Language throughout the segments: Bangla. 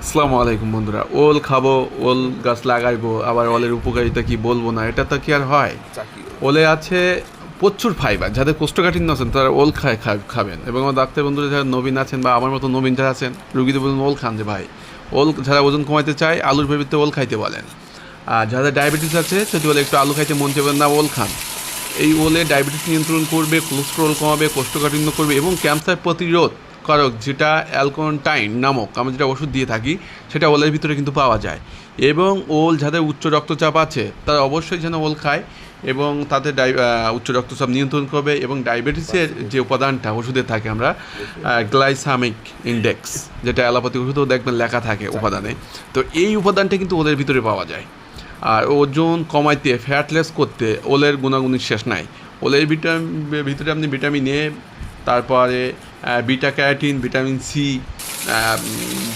আসসালামু আলাইকুম বন্ধুরা। ওল খাব ওল গাছ লাগাইবো আবার ওলের উপকারিতা কি বলব না এটা তো কি আর হয়? ওলে আছে প্রচুর ফাইবার যাদের কোষ্ঠকাঠিন্য আছেন তারা ওল খায় খাবেন। এবং আমার ডাক্তার বন্ধুরা যারা নবীন আছেন বা আমার মতো নবীন যারা আছেন রুগীদের বলুন ওল খান যে ভাই। ওল যারা ওজন কমাইতে চায় আলুর ভেবিতে ওল খাইতে বলেন। আর যাদের ডায়াবেটিস আছে যদি বলে একটু আলু খাইতে মন চাইবেন না ওল খান। এই ওলে ডায়াবেটিস নিয়ন্ত্রণ করবে কোলেস্ট্রল কমাবে কোষ্ঠকাঠিন্য করবে এবং ক্যান্সার প্রতিরোধ কারক যেটা অ্যালকোনটাইন নামক আমরা যেটা ওষুধ দিয়ে থাকি, সেটা ওলের ভিতরে কিন্তু পাওয়া যায়। এবং ওল যাদের উচ্চ রক্তচাপ আছে, তারা অবশ্যই যেন ওল খায় এবং তাতে ডাই উচ্চ রক্তচাপ নিয়ন্ত্রণ করবে এবং ডায়াবেটিসের যে উপাদানটা ওষুধে থাকে আমরা গ্লাইসামিক ইন্ডেক্স, যেটা অ্যালোপ্যাথি ওষুধেও দেখবেন লেখা থাকে উপাদানে। তো এই উপাদানটা কিন্তু ওলের ভিতরে পাওয়া যায়। আর ওজন কমাইতে ফ্যাটলেস করতে ওলের গুণাগুণের শেষ নাই। ওলের ভিটামিন ভিতরে আপনি ভিটামিন এ, তারপরে beta carotene vitamin C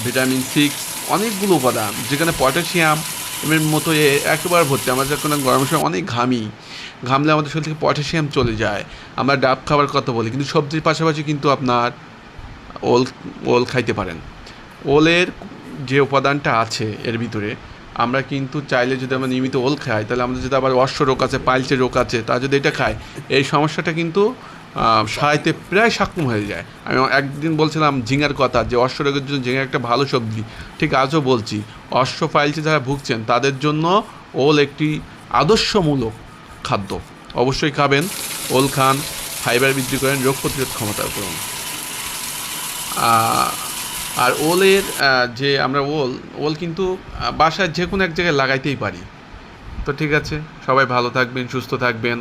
vitamin six, অনেকগুলো উপাদান যেখানে পটাশিয়াম, এর মতো এ একেবারে ভর্তি। আমরা যখন গরমের সময় অনেক ঘামি। ঘামলে আমাদের শরীর থেকে পটাশিয়াম চলে যায়। আমরা ডাব খাবার কথা বলি, কিন্তু সবজির পাশাপাশি কিন্তু আপনার ওল ওল খাইতে পারেন। ওলের যে উপাদানটা আছে এর ভিতরে, আমরা কিন্তু চাইলে যদি আমরা নিয়মিত ওল খাই, তাহলে আমাদের যদি আবার অশ্ব রোগ আছে, পাইলসের রোগ আছে তা যদি এটা খায়, এই সমস্যাটা কিন্তু আহ, প্রায় সাক্ষম হয়ে যায়। আমি একদিন বলছিলাম ঝিঙার কথা যে অশ্ব রোগের জন্য ঝিঙা একটা ভালো সবজি। ঠিক আজও বলছি অশ্ব ফাইলসে যারা ভুগছেন তাদের জন্য ওল একটি আদর্শমূলক খাদ্য। অবশ্যই খাবেন ওল খান ফাইবার বৃদ্ধি করেন রোগ প্রতিরোধ ক্ষমতা করুন। আর ওলের যে আমরা ওল ওল কিন্তু বাসায় যে কোনো এক জায়গায় লাগাইতেই পারি। তো ঠিক আছে সবাই ভালো থাকবেন সুস্থ থাকবেন।